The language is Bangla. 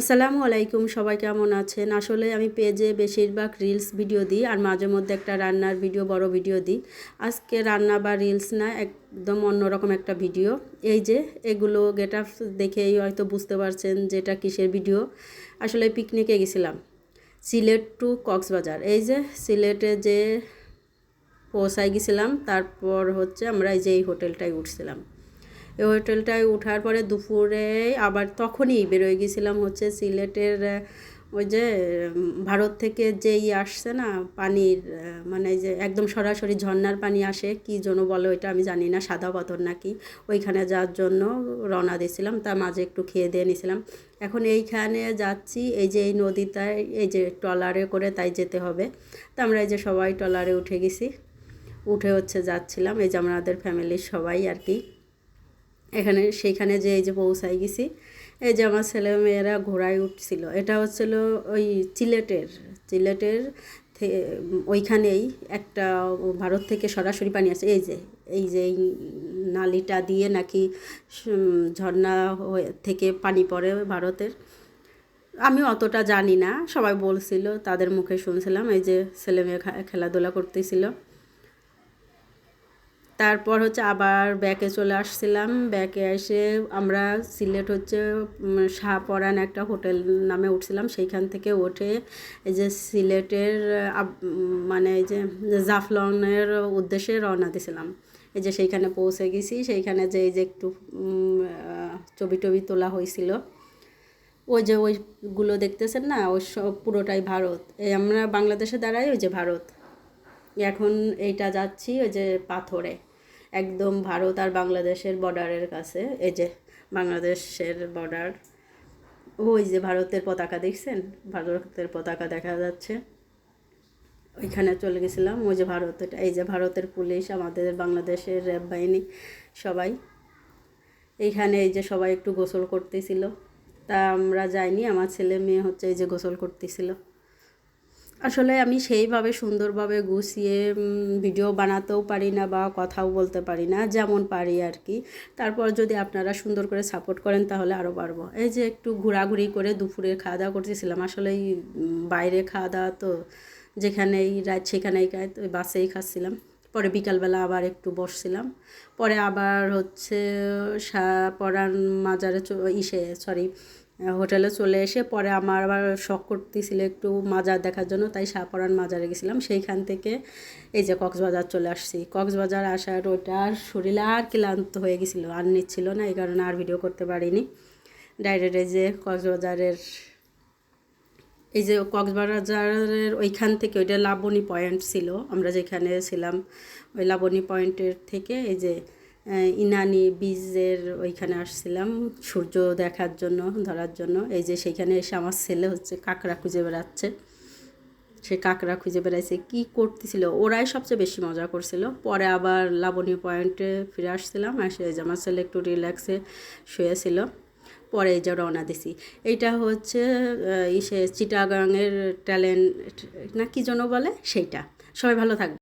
আসসালামু আলাইকুম, সবাই কেমন আছেন? আসলে আমি পেজে বেশিরভাগ রিলস ভিডিও দিই আর মাঝে মধ্যে একটা রান্নার ভিডিও বড় ভিডিও দিই। আজকে রান্না বা রিলস না, একদম অন্যরকম একটা ভিডিও এই যে, এগুলো গেট আপ দেখেই হয়তো বুঝতে পারছেন যে এটা কিসের ভিডিও আসলে পিকনিকে গেছিলাম, সিলেট টু কক্সবাজার। এই যে, সিলেটে যে পৌঁছায় গেছিলাম, তারপর হচ্ছে আমরা এই যে এই হোটেলটায় উঠছিলাম। এই হোটেলটায় ওঠার পরে দুপুরে আবার তখনই বেরোয় গেছিলাম হচ্ছে সিলেটের ওই যে ভারত থেকে যেই আসছে না পানির মানে যে একদম সরাসরি ঝর্নার পানি আসে, কী জন্য বলে ওইটা আমি জানি না, সাদা পাথর নাকি, ওইখানে যাওয়ার জন্য রওনা দিয়েছিলাম তার মাঝে একটু খেয়ে দিয়ে নিয়েছিলাম। এখন এইখানে যাচ্ছি, এই যে এই নদীটায়, এই যে ট্রলারে করে তাই যেতে হবে। তা আমরা এই যে সবাই ট্রলারে উঠে গেছি, উঠে হচ্ছে যাচ্ছিলাম, এই যে আমাদের ফ্যামিলির সবাই আর কি। এখানে সেইখানে যে এই যে পৌঁছাই গেছি, এই যে আমার ছেলে মেয়েরা ঘোড়ায় উঠছিল। এটা হচ্ছিল ওই চিলেটের চিলেটের ওইখানেই একটা ভারত থেকে সরাসরি পানি আছে এই যে এই যে এই নালিটা দিয়ে নাকি ঝর্ণা থেকে পানি পড়ে ভারতের। আমি অতটা জানি না, সবাই বলছিল, তাদের মুখে শুনছিলাম, এই যে ছেলে মেয়ে খেলাধুলা করতেছিল। তারপর হচ্ছে আবার ব্যাকে চলে আসছিলাম। ব্যাকে এসে আমরা সিলেট হচ্ছে শাহপরান একটা হোটেল নামে উঠছিলাম। সেইখান থেকে এই যে সিলেটের মানে এই যে জাফলনের উদ্দেশ্যে রওনা দিয়েছিলাম এই যে সেইখানে পৌঁছে গেছি। সেইখানে যে এই যে একটু ছবি টবি তোলা হয়েছিল। ওই যে ওইগুলো দেখতেছেন না? ওই সব পুরোটাই ভারত। এই আমরা বাংলাদেশে দাঁড়াই, ওই যে ভারত। এখন এইটা যাচ্ছি ওই যে পাথরে। একদম ভারত আর বাংলাদেশের বর্ডারের কাছে। এই যে বাংলাদেশের বর্ডার। ওই যে ভারতের পতাকা, দেখছেন? ভারতের পতাকা দেখা যাচ্ছে। ওইখানে চলে গেছিলাম। ওই যে ভারতের এই যে ভারতের পুলিশ, আমাদের বাংলাদেশের র্যাব বাহিনী, সবাই। এইখানে এই যে সবাই একটু গোসল করতেছিল। তা আমরা যাইনি। আমার ছেলে মেয়ে হচ্ছে এই যে গোসল করতেছিল। আসলে আমি সেইভাবে সুন্দরভাবে গুছিয়ে ভিডিও বানাতেও পারি না বা কথাও বলতে পারি না, যেমন পারি আর কি। তারপর যদি আপনারা সুন্দর করে সাপোর্ট করেন তাহলে আরও পারব এই যে একটু ঘোরাঘুরি করে দুপুরে খাওয়া দাওয়া করতেছিলাম আসলে বাইরে খাওয়া দাওয়া তো যেখানেই রাত সেখানেই খাই ওই বাসেই খাচ্ছিলাম। পরে বিকালবেলা আবার একটু বসছিলাম। পরে আবার হচ্ছে পরান মাজারে ইসে সরি হোটেলে চলে এসে পরে আমার আবার শখ করতেছিল একটু মাজার দেখার জন্য, তাই শাহপরান মাজারে গেছিলাম। সেইখান থেকে এই যে কক্সবাজার চলে আসছি। কক্সবাজার আসার ওইটা শরীরে আর ক্লান্ত হয়ে গেছিল, আর নিচ্ছিল না, এই কারণে আর ভিডিও করতে পারিনি। ডাইরেক্ট এই যে কক্সবাজারের, এই যে কক্সবাজারের ওইখান থেকে ওইটা লাবণী পয়েন্ট ছিল, আমরা যেখানে ছিলাম, ওই লাবণী পয়েন্টের থেকে এই যে ইনানি বীজের ওইখানে আসছিলাম, সূর্য দেখার জন্য, ধরার জন্য। এই যে সেইখানে এসে আমার ছেলে হচ্ছে কাঁকড়া খুঁজে বেড়াচ্ছে। সে কাঁকড়া খুঁজে বেড়াইছে, কী করতেছিল? ওরাই সবচেয়ে বেশি মজা করছিল। পরে আবার লাবণী পয়েন্টে ফিরে আসছিলাম এসে যে আমার ছেলে একটু রিল্যাক্সে শুয়েছিল। পরে এই যে রওনা দিছি। এইটা হচ্ছে ইসে চিটাগাংয়ের ট্যালেন্ট না কী জন্য বলে? সেইটা। সবাই ভালো থাকবে